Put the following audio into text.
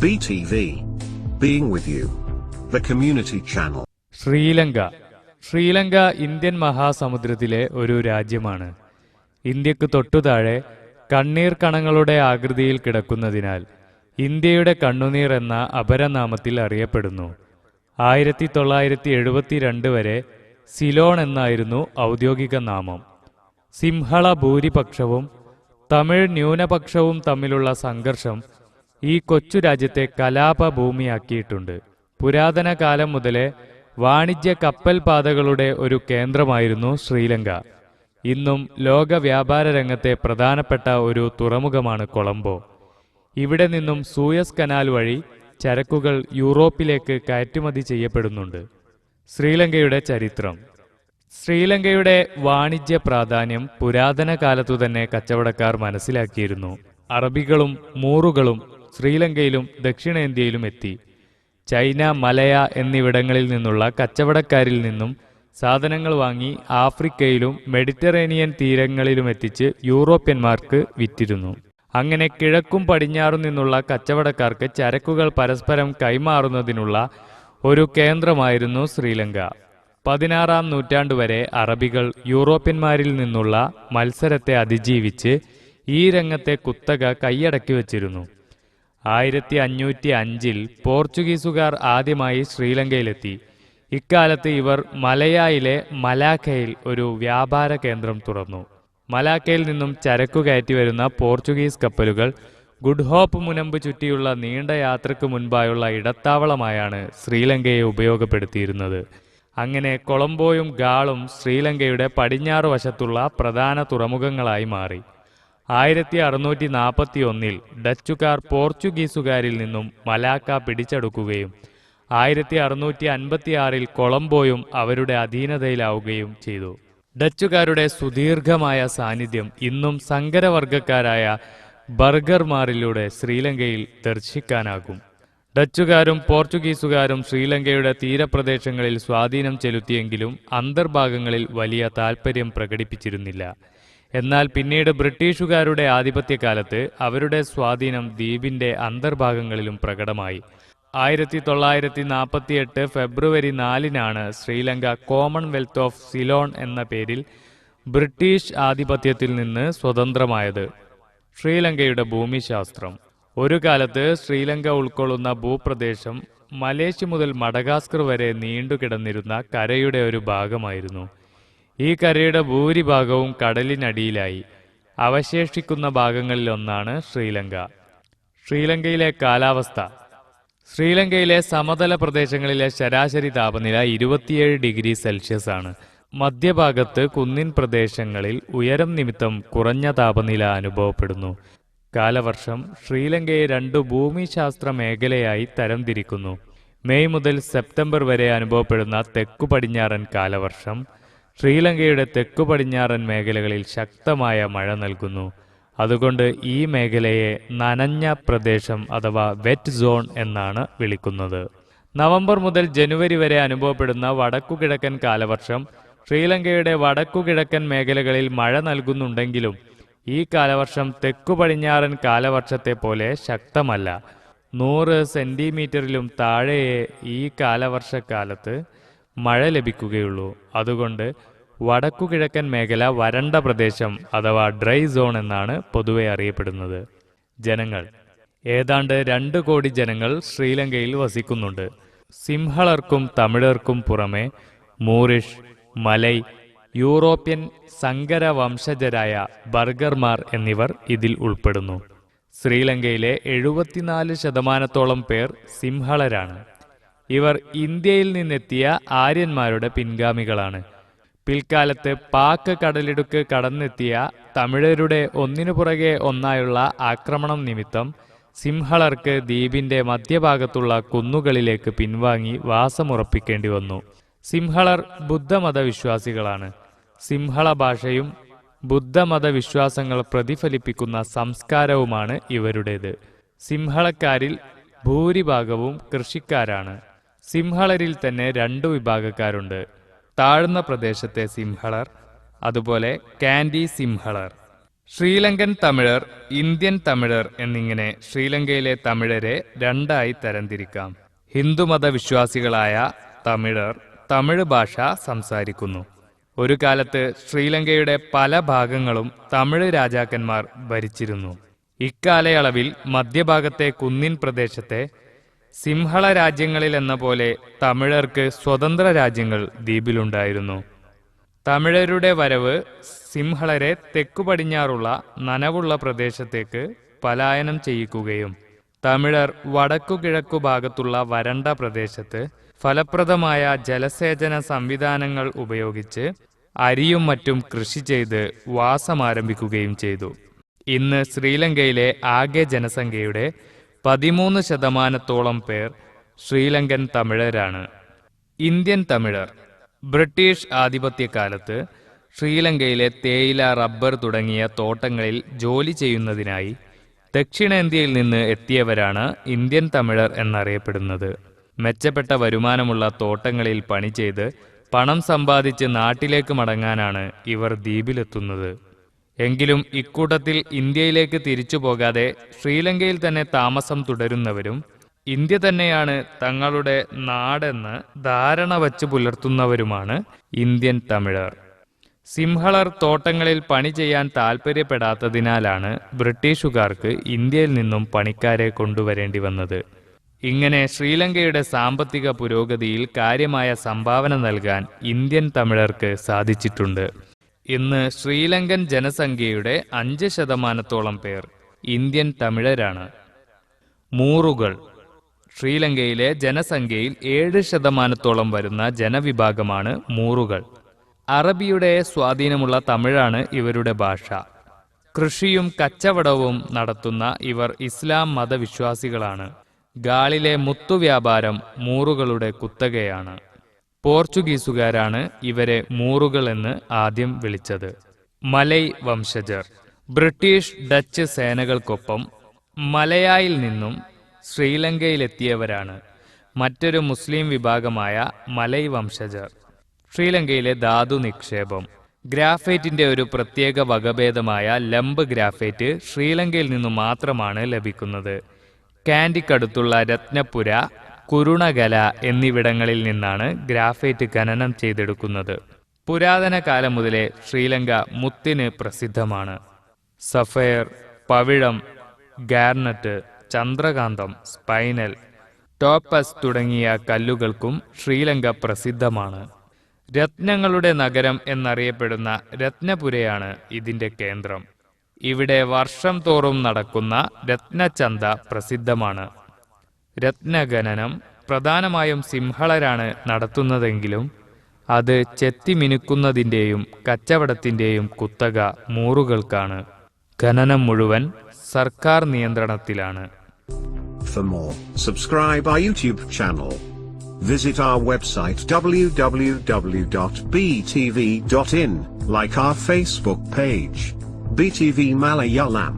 BTV. Being with you. The community channel. Sri Lanka Sri Lanka Indian മഹാസമുദ്രത്തിലെ ഒരു രാജ്യമാണ് ഇന്ത്യയ്ക്ക് തൊട്ടുതാഴെ കണ്ണീർ കണങ്ങളുടെ ആകൃതിയിൽ കിടക്കുന്നതിനാൽ ഇന്ത്യയുടെ കണ്ണുനീർ എന്ന അപരനാമത്തിൽ അറിയപ്പെടുന്നു ആയിരത്തി തൊള്ളായിരത്തി എഴുപത്തിരണ്ട് വരെ സിലോൺ എന്നായിരുന്നു ഔദ്യോഗിക നാമം സിംഹള ഭൂരിപക്ഷവും തമിഴ് ന്യൂനപക്ഷവും തമ്മിലുള്ള സംഘർഷം ഈ കൊച്ചു രാജ്യത്തെ കലാപഭൂമിയാക്കിയിട്ടുണ്ട്. പുരാതന കാലം മുതലേ വാണിജ്യ കപ്പൽ പാതകളുടെ ഒരു കേന്ദ്രമായിരുന്നു ശ്രീലങ്ക. ഇന്നും ലോക വ്യാപാര രംഗത്തെ പ്രധാനപ്പെട്ട ഒരു തുറമുഖമാണ് കൊളംബോ. ഇവിടെ നിന്നും സൂയസ് കനാൽ വഴി ചരക്കുകൾ യൂറോപ്പിലേക്ക് കയറ്റുമതി ചെയ്യപ്പെടുന്നുണ്ട്. ശ്രീലങ്കയുടെ ചരിത്രം. ശ്രീലങ്കയുടെ വാണിജ്യ പ്രാധാന്യം പുരാതന കാലത്തു തന്നെ കച്ചവടക്കാർ മനസ്സിലാക്കിയിരുന്നു. അറബികളും മൂറുകളും ശ്രീലങ്കയിലും ദക്ഷിണേന്ത്യയിലും എത്തി. ചൈന മലയ എന്നിവിടങ്ങളിൽ നിന്നുള്ള കച്ചവടക്കാരിൽ നിന്നും സാധനങ്ങൾ വാങ്ങി ആഫ്രിക്കയിലും മെഡിറ്ററേനിയൻ തീരങ്ങളിലും എത്തിച്ച് യൂറോപ്യന്മാർക്ക് വിറ്റിരുന്നു. അങ്ങനെ കിഴക്കും പടിഞ്ഞാറും നിന്നുള്ള കച്ചവടക്കാർക്ക് ചരക്കുകൾ പരസ്പരം കൈമാറുന്നതിനുള്ള ഒരു കേന്ദ്രമായിരുന്നു ശ്രീലങ്ക. പതിനാറാം നൂറ്റാണ്ട് വരെ അറബികൾ യൂറോപ്യന്മാരിൽ നിന്നുള്ള മത്സരത്തെ അതിജീവിച്ച് ഈ രംഗത്തെ കുത്തക കൈയടക്കി വച്ചിരുന്നു. ആയിരത്തി അഞ്ഞൂറ്റി അഞ്ചിൽ പോർച്ചുഗീസുകാർ ആദ്യമായി ശ്രീലങ്കയിലെത്തി. ഇക്കാലത്ത് ഇവർ മലയായിലെ മലാക്കയിൽ ഒരു വ്യാപാര കേന്ദ്രം തുറന്നു. മലാക്കയിൽ നിന്നും ചരക്കു കയറ്റി വരുന്ന പോർച്ചുഗീസ് കപ്പലുകൾ ഗുഡ് ഹോപ്പ് മുനമ്പ് ചുറ്റിയുള്ള നീണ്ട യാത്രയ്ക്ക് മുൻപായുള്ള ഇടത്താവളമായാണ് ശ്രീലങ്കയെ ഉപയോഗപ്പെടുത്തിയിരുന്നത്. അങ്ങനെ കൊളംബോയും ഗാളും ശ്രീലങ്കയുടെ പടിഞ്ഞാറ് വശത്തുള്ള പ്രധാന തുറമുഖങ്ങളായി മാറി. ആയിരത്തി അറുന്നൂറ്റി നാൽപ്പത്തി ഒന്നിൽ ഡച്ചുകാർ പോർച്ചുഗീസുകാരിൽ നിന്നും മലാക്ക പിടിച്ചെടുക്കുകയും ആയിരത്തി അറുന്നൂറ്റി അൻപത്തി ആറിൽ കൊളംബോയും അവരുടെ അധീനതയിലാവുകയും ചെയ്തു. ഡച്ചുകാരുടെ സുദീർഘമായ സാന്നിധ്യം ഇന്നും സങ്കരവർഗക്കാരായ ബർഗർമാരിലൂടെ ശ്രീലങ്കയിൽ ദർശിക്കാനാകും. ഡച്ചുകാരും പോർച്ചുഗീസുകാരും ശ്രീലങ്കയുടെ തീരപ്രദേശങ്ങളിൽ സ്വാധീനം ചെലുത്തിയെങ്കിലും അന്തർഭാഗങ്ങളിൽ വലിയ താൽപ്പര്യം പ്രകടിപ്പിച്ചിരുന്നില്ല. എന്നാൽ പിന്നീട് ബ്രിട്ടീഷുകാരുടെ ആധിപത്യകാലത്ത് അവരുടെ സ്വാധീനം ദ്വീപിന്റെ അന്തർഭാഗങ്ങളിലും പ്രകടമായി. ആയിരത്തി തൊള്ളായിരത്തി നാൽപ്പത്തിയെട്ട് ഫെബ്രുവരി നാലിനാണ് ശ്രീലങ്ക കോമൺവെൽത്ത് ഓഫ് സിലോൺ എന്ന പേരിൽ ബ്രിട്ടീഷ് ആധിപത്യത്തിൽ നിന്ന് സ്വതന്ത്രമായത്. ശ്രീലങ്കയുടെ ഭൂമിശാസ്ത്രം. ഒരു കാലത്ത് ശ്രീലങ്ക ഉൾക്കൊള്ളുന്ന ഭൂപ്രദേശം മലേഷ്യ മുതൽ മഡഗാസ്കർ വരെ നീണ്ടുകിടന്നിരുന്ന കരയുടെ ഒരു ഭാഗമായിരുന്നു. ഈ കരയുടെ ഭൂരിഭാഗവും കടലിനടിയിലായി. അവശേഷിക്കുന്ന ഭാഗങ്ങളിലൊന്നാണ് ശ്രീലങ്ക. ശ്രീലങ്കയിലെ കാലാവസ്ഥ. ശ്രീലങ്കയിലെ സമതല പ്രദേശങ്ങളിലെ ശരാശരി താപനില ഇരുപത്തിയേഴ് ഡിഗ്രി സെൽഷ്യസ് ആണ്. മധ്യഭാഗത്ത് കുന്നിൻ പ്രദേശങ്ങളിൽ ഉയരം നിമിത്തം കുറഞ്ഞ താപനില അനുഭവപ്പെടുന്നു. കാലവർഷം ശ്രീലങ്കയെ രണ്ടു ഭൂമിശാസ്ത്ര മേഖലയായി തരംതിരിക്കുന്നു. മെയ് മുതൽ സെപ്റ്റംബർ വരെ അനുഭവപ്പെടുന്ന തെക്കു പടിഞ്ഞാറൻ കാലവർഷം ശ്രീലങ്കയുടെ തെക്കു പടിഞ്ഞാറൻ മേഖലകളിൽ ശക്തമായ മഴ നൽകുന്നു. അതുകൊണ്ട് ഈ മേഖലയെ നനഞ്ഞ പ്രദേശം അഥവാ വെറ്റ് സോൺ എന്നാണ് വിളിക്കുന്നത്. നവംബർ മുതൽ ജനുവരി വരെ അനുഭവപ്പെടുന്ന വടക്കുകിഴക്കൻ കാലവർഷം ശ്രീലങ്കയുടെ വടക്കുകിഴക്കൻ മേഖലകളിൽ മഴ നൽകുന്നുണ്ടെങ്കിലും ഈ കാലവർഷം തെക്കു പടിഞ്ഞാറൻ കാലവർഷത്തെ പോലെ ശക്തമല്ല. നൂറ് സെന്റിമീറ്ററിലും താഴെയേ ഈ കാലവർഷക്കാലത്ത് മഴ ലഭിക്കുകയുള്ളൂ. അതുകൊണ്ട് വടക്കുകിഴക്കൻ മേഖല വരണ്ട പ്രദേശം അഥവാ ഡ്രൈ സോൺ എന്നാണ് പൊതുവെ അറിയപ്പെടുന്നത്. ജനങ്ങൾ. ഏതാണ്ട് രണ്ട് കോടി ജനങ്ങൾ ശ്രീലങ്കയിൽ വസിക്കുന്നുണ്ട്. സിംഹളർക്കും തമിഴർക്കും പുറമെ മൂറിഷ് മലൈ യൂറോപ്യൻ സങ്കര വംശജരായ ബർഗർമാർ എന്നിവർ ഇതിൽ ഉൾപ്പെടുന്നു. ശ്രീലങ്കയിലെ എഴുപത്തിനാല് ശതമാനത്തോളം പേർ സിംഹളരാണ്. ഇവർ ഇന്ത്യയിൽ നിന്നെത്തിയ ആര്യന്മാരുടെ പിൻഗാമികളാണ്. പിൽക്കാലത്ത് പാക്ക് കടലിടുക്ക് കടന്നെത്തിയ തമിഴരുടെ ഒന്നിനു പുറകെ ഒന്നായുള്ള ആക്രമണം നിമിത്തം സിംഹളർക്ക് ദ്വീപിന്റെ മധ്യഭാഗത്തുള്ള കുന്നുകളിലേക്ക് പിൻവാങ്ങി വാസമുറപ്പിക്കേണ്ടി വന്നു. സിംഹളർ ബുദ്ധമത വിശ്വാസികളാണ് സിംഹള ഭാഷയും ബുദ്ധമത വിശ്വാസങ്ങൾ പ്രതിഫലിപ്പിക്കുന്ന സംസ്കാരവുമാണ് ഇവരുടേത്. സിംഹളക്കാരിൽ ഭൂരിഭാഗവും കൃഷിക്കാരാണ്. സിംഹളരിൽ തന്നെ രണ്ടു വിഭാഗക്കാരുണ്ട്. താഴ്ന്ന പ്രദേശത്തെ സിംഹളർ അതുപോലെ കാൻഡി സിംഹളർ. ശ്രീലങ്കൻ തമിഴർ ഇന്ത്യൻ തമിഴർ എന്നിങ്ങനെ ശ്രീലങ്കയിലെ തമിഴരെ രണ്ടായി തരംതിരിക്കാം. ഹിന്ദുമത വിശ്വാസികളായ തമിഴർ തമിഴ് ഭാഷ സംസാരിക്കുന്നു. ഒരു കാലത്ത് ശ്രീലങ്കയുടെ പല ഭാഗങ്ങളും തമിഴ് രാജാക്കന്മാർ ഭരിച്ചിരുന്നു. ഇക്കാലയളവിൽ മധ്യഭാഗത്തെ കുന്നിൻ പ്രദേശത്തെ സിംഹള രാജ്യങ്ങളിൽ എന്ന പോലെ തമിഴർക്ക് സ്വതന്ത്ര രാജ്യങ്ങൾ ദ്വീപിലുണ്ടായിരുന്നു. തമിഴരുടെ വരവ് സിംഹളരെ തെക്കു പടിഞ്ഞാറുള്ള നനവുള്ള പ്രദേശത്തേക്ക് പലായനം ചെയ്യിക്കുകയും തമിഴർ വടക്കു കിഴക്കു ഭാഗത്തുള്ള വരണ്ട പ്രദേശത്ത് ഫലപ്രദമായ ജലസേചന സംവിധാനങ്ങൾ ഉപയോഗിച്ച് അരിയും മറ്റും കൃഷി ചെയ്ത് വാസമാരംഭിക്കുകയും ചെയ്തു. ഇന്ന് ശ്രീലങ്കയിലെ ആകെ ജനസംഖ്യയുടെ പതിമൂന്ന് ശതമാനത്തോളം പേർ ശ്രീലങ്കൻ തമിഴരാണ്. ഇന്ത്യൻ തമിഴർ. ബ്രിട്ടീഷ് ആധിപത്യകാലത്ത് ശ്രീലങ്കയിലെ തേയില റബ്ബർ തുടങ്ങിയ തോട്ടങ്ങളിൽ ജോലി ചെയ്യുന്നതിനായി ദക്ഷിണേന്ത്യയിൽ നിന്ന് എത്തിയവരാണ് ഇന്ത്യൻ തമിഴർ എന്നറിയപ്പെടുന്നത്. മെച്ചപ്പെട്ട വരുമാനമുള്ള തോട്ടങ്ങളിൽ പണി ചെയ്ത് പണം സമ്പാദിച്ച് നാട്ടിലേക്ക് മടങ്ങാനാണ് ഇവർ ദ്വീപിലെത്തുന്നത്. എങ്കിലും ഇക്കൂട്ടത്തിൽ ഇന്ത്യയിലേക്ക് തിരിച്ചു പോകാതെ ശ്രീലങ്കയിൽ തന്നെ താമസം തുടരുന്നവരും ഇന്ത്യ തന്നെയാണ് തങ്ങളുടെ നാടെന്ന് ധാരണ വച്ച് പുലർത്തുന്നവരുമാണ് ഇന്ത്യൻ തമിഴർ. സിംഹളർ തോട്ടങ്ങളിൽ പണി ചെയ്യാൻ താൽപ്പര്യപ്പെടാത്തതിനാലാണ് ബ്രിട്ടീഷുകാർക്ക് ഇന്ത്യയിൽ നിന്നും പണിക്കാരെ കൊണ്ടുവരേണ്ടി വന്നത്. ഇങ്ങനെ ശ്രീലങ്കയുടെ സാമ്പത്തിക പുരോഗതിയിൽ കാര്യമായ സംഭാവന നൽകാൻ ഇന്ത്യൻ തമിഴർക്ക് സാധിച്ചിട്ടുണ്ട്. ഇന്ന് ശ്രീലങ്കൻ ജനസംഖ്യയുടെ അഞ്ച് ശതമാനത്തോളം പേർ ഇന്ത്യൻ തമിഴരാണ്. മൂറുകൾ. ശ്രീലങ്കയിലെ ജനസംഖ്യയിൽ ഏഴ് ശതമാനത്തോളം വരുന്ന ജനവിഭാഗമാണ് മൂറുകൾ. അറബിയുടെ സ്വാധീനമുള്ള തമിഴാണ് ഇവരുടെ ഭാഷ. കൃഷിയും കച്ചവടവും നടത്തുന്ന ഇവർ ഇസ്ലാം മതവിശ്വാസികളാണ്. ഗാളിലെ മുത്തുവ്യാപാരം മൂറുകളുടെ കുത്തകയാണ്. പോർച്ചുഗീസുകാരാണ് ഇവരെ മൂറുകൾ എന്ന് ആദ്യം വിളിച്ചത്. മലൈ വംശജർ. ബ്രിട്ടീഷ് ഡച്ച് സേനകൾക്കൊപ്പം മലയായിൽ നിന്നും ശ്രീലങ്കയിലെത്തിയവരാണ്. മറ്റൊരു മുസ്ലിം വിഭാഗമായ മലൈ വംശജർ. ശ്രീലങ്കയിലെ ധാതു നിക്ഷേപം. ഗ്രാഫൈറ്റിന്റെ ഒരു പ്രത്യേക വകഭേദമായ ലംബ് ഗ്രാഫൈറ്റ് ശ്രീലങ്കയിൽ നിന്നു മാത്രമാണ് ലഭിക്കുന്നത്. കാൻഡിക്കടുത്തുള്ള രത്നപുര കുരുണകല എന്നിവിടങ്ങളിൽ നിന്നാണ് ഗ്രാഫൈറ്റ് ഖനനം ചെയ്തെടുക്കുന്നത്. പുരാതന കാലം മുതലേ ശ്രീലങ്ക മുത്തിന് പ്രസിദ്ധമാണ്. സഫയർ പവിഴം ഗാർനറ്റ് ചന്ദ്രകാന്തം സ്പൈനൽ ടോപ്പസ് തുടങ്ങിയ കല്ലുകൾക്കും ശ്രീലങ്ക പ്രസിദ്ധമാണ്. രത്നങ്ങളുടെ നഗരം എന്നറിയപ്പെടുന്ന രത്നപുരയാണ് ഇതിന്റെ കേന്ദ്രം. ഇവിടെ വർഷം തോറും നടക്കുന്ന രത്നചന്ത പ്രസിദ്ധമാണ്. രത്നഖനനം പ്രധാനമായും സിംഹളരാണ് നടത്തുന്നതെങ്കിലും അത് ചെത്തിമിനുക്കുന്നതിന്റെയും കച്ചവടത്തിന്റെയും കുത്തക മൂറുകൾക്കാണ് ഖനനം മുഴുവൻ സർക്കാർ നിയന്ത്രണത്തിലാണ് For more, subscribe our YouTube channel. Visit our website www.btv.in, like our Facebook page. BTV Malayalam.